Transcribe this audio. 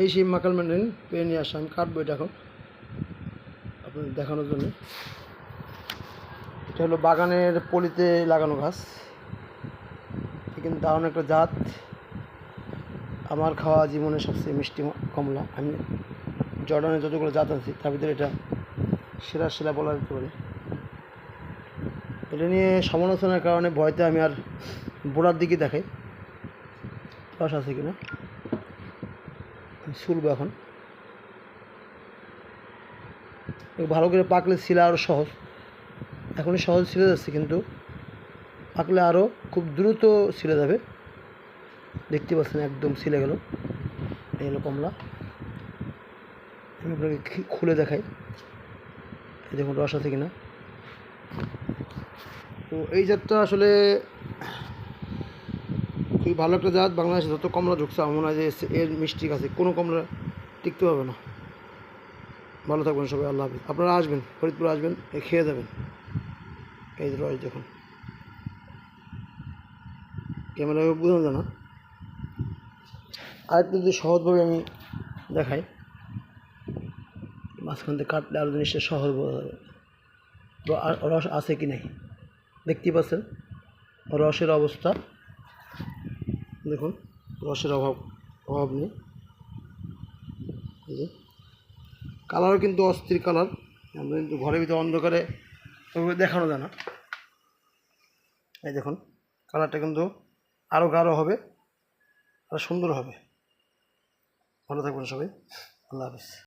এই সেই মাকাল ম্যান্ডারিন পেয়ে নিয়ে আসা আমি কাটবো এটা এখন আপনাদের দেখানোর জন্য। এটা হলো বাগানের পলিতে লাগানো গাছ কিন্তু দারুণ একটা জাত। আমার খাওয়া জীবনের সবচেয়ে মিষ্টি কমলা। আমি জর্ডানের যতগুলো জাত আছি তার ভিতরে এটা সেরা সেরা বলা যেতে পারে। এটা নিয়ে সমালোচনার কারণে ভয়তে আমি আর বোড়ার দিকে দেখাই। রস আছে কিনা? শুলবো এখন। ভালো করে পাকলে শিলা আরও সহজ। এখনই সহজ ছিলে যাচ্ছে, কিন্তু পাকলে আরও খুব দ্রুত ছিলে যাবে। দেখতে পাচ্ছেন একদম ছিলে গেল। এই হলো কমলা। আমি আপনাকে খুলে দেখাই। দেখুন রস আছে কিনা। তো এই জাতটা আসলে খুবই ভালো একটা জাত, বাংলাদেশে যত কমলা ঢুকছে, আমার যে এর মিষ্টি আছে কোনো কমলা টিকতে পারবে না। ভালো থাকবেন সবাই, আল্লাহ হাফিজ। আপনারা আসবেন, ফরিদপুর আসবেন, এ খেয়ে যাবেন। এই রস দেখুন ক্যামেরা বোঝানো যায় না। আরেকটু যদি সহজভাবে আমি দেখাই, মাঝখান থেকে কাটলে আরও জিনিসটা সহজ বোঝা যাবে। রস আছে কি নাই? দেখতেই পাচ্ছেন, রসের অবস্থা দেখুন, রসের অভাব অভাব নেই। কালারও কিন্তু অস্থির কালার কিন্তু ঘরের ভিতরে অন্ধকারে দেখানো যায় না। এই দেখুন কালারটা কিন্তু আরও গাঢ় হবে আরও সুন্দর হবে। ভালো থাকবেন সবাই। আল্লাহ হাফিজ।